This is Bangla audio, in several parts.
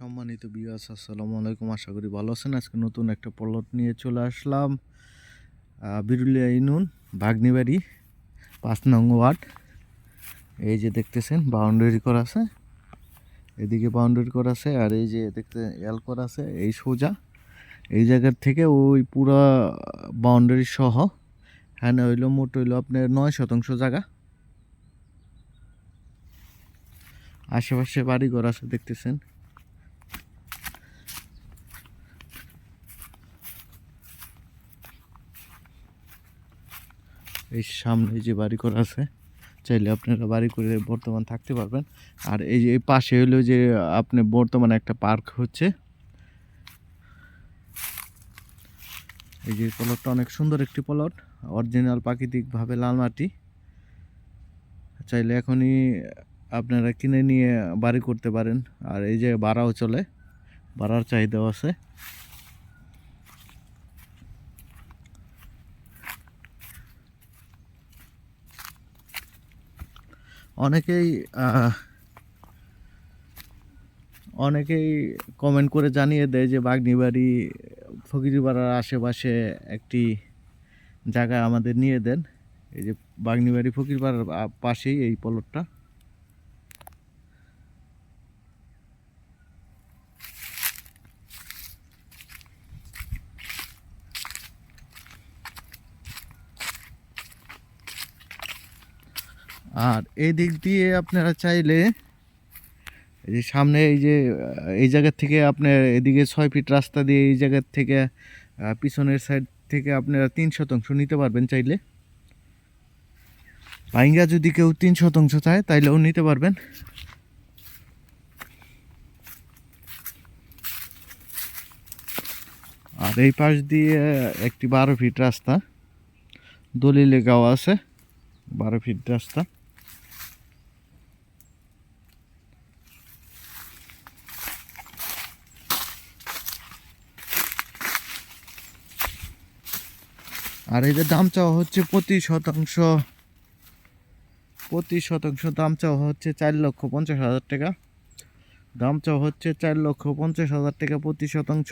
সম্মানিত বিয়াস আসসালামু আলাইকুম। আশা করি ভালো আছেন। আজকে নতুন একটা প্লট নিয়ে চলে আসলাম। বিরুলিয়া ইনুন বাগনিবাড়ি, পাঁচ নং ওয়ার্ড। এই যে দেখতেছেন বাউন্ডারি করা আছে। এদিকে বাউন্ডারি করা আছে আর এই যে দেখতে এল করা আছে, এই সোজা। এই জায়গার থেকে ওই পুরা বাউন্ডারি সহ হ্যাঁ হইল মোট হইল আপনার নয় শতাংশ জায়গা। আশেপাশে বাড়ি ঘর আছে, দেখতেছেন। এই সামনে যে বাড়ি করা আছে, চাইলে আপনারা বাড়ি করে বর্তমান থাকতে পারবেন। আর এই যে পাশে হলো যে আপনি বর্তমানে একটা পার্ক হচ্ছে। এই যে প্লটটা অনেক সুন্দর একটি প্লট অরিজিনাল প্রাকৃতিকভাবে লাল মাটি। চাইলে এখনই আপনারা কিনে নিয়ে বাড়ি করতে পারেন। আর এই যে ভাড়াও চলে, ভাড়ার চাহিদাও আছে। অনেকেই অনেকেই কমেন্ট করে জানিয়ে দেয় যে বাগনিবাড়ি ফকিরিপাড়ার আশেপাশে একটি জায়গা আমাদের নিয়ে দেন। এই যে বাগনিবাড়ি ফকিরপাড়ার পাশেই এই প্লটটা। আর এই দিক দিয়ে আপনারা চাইলে এই যে সামনে এই যে, এই জায়গার থেকে আপনার এদিকে ছয় ফিট রাস্তা দিয়ে এই জায়গার থেকে পিছনের সাইড থেকে আপনারা তিন শতাংশ নিতে পারবেন চাইলে। পাইঙ্গা যদি কেউ তিন শতাংশ চায়, তাইলেও নিতে পারবেন। আর এই পাশ দিয়ে একটি বারো ফিট রাস্তা, দলিলে গাওয়া আছে, বারো ফিট রাস্তা। আর যে দাম চাওয়া হচ্ছে প্রতি শতাংশ। প্রতি শতাংশ দাম চাওয়া হচ্ছে চার লক্ষ পঞ্চাশ হাজার টাকা। দাম চাওয়া হচ্ছে চার লক্ষ পঞ্চাশ হাজার টাকা প্রতি শতাংশ।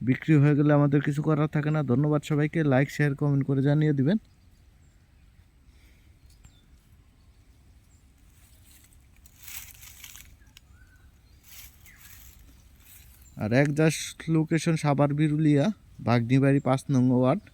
বিক্রি হয়ে গেলে আমাদের কিছু করার থাকে না। ধন্যবাদ সবাইকে। লাইক শেয়ার কমেন্ট করে জানিয়ে দিবেন। আর এক জাস্ট লোকেশন সাবার বিরুলিয়া বাগনিবাড়ি পাঁচ নং ওয়ার্ড।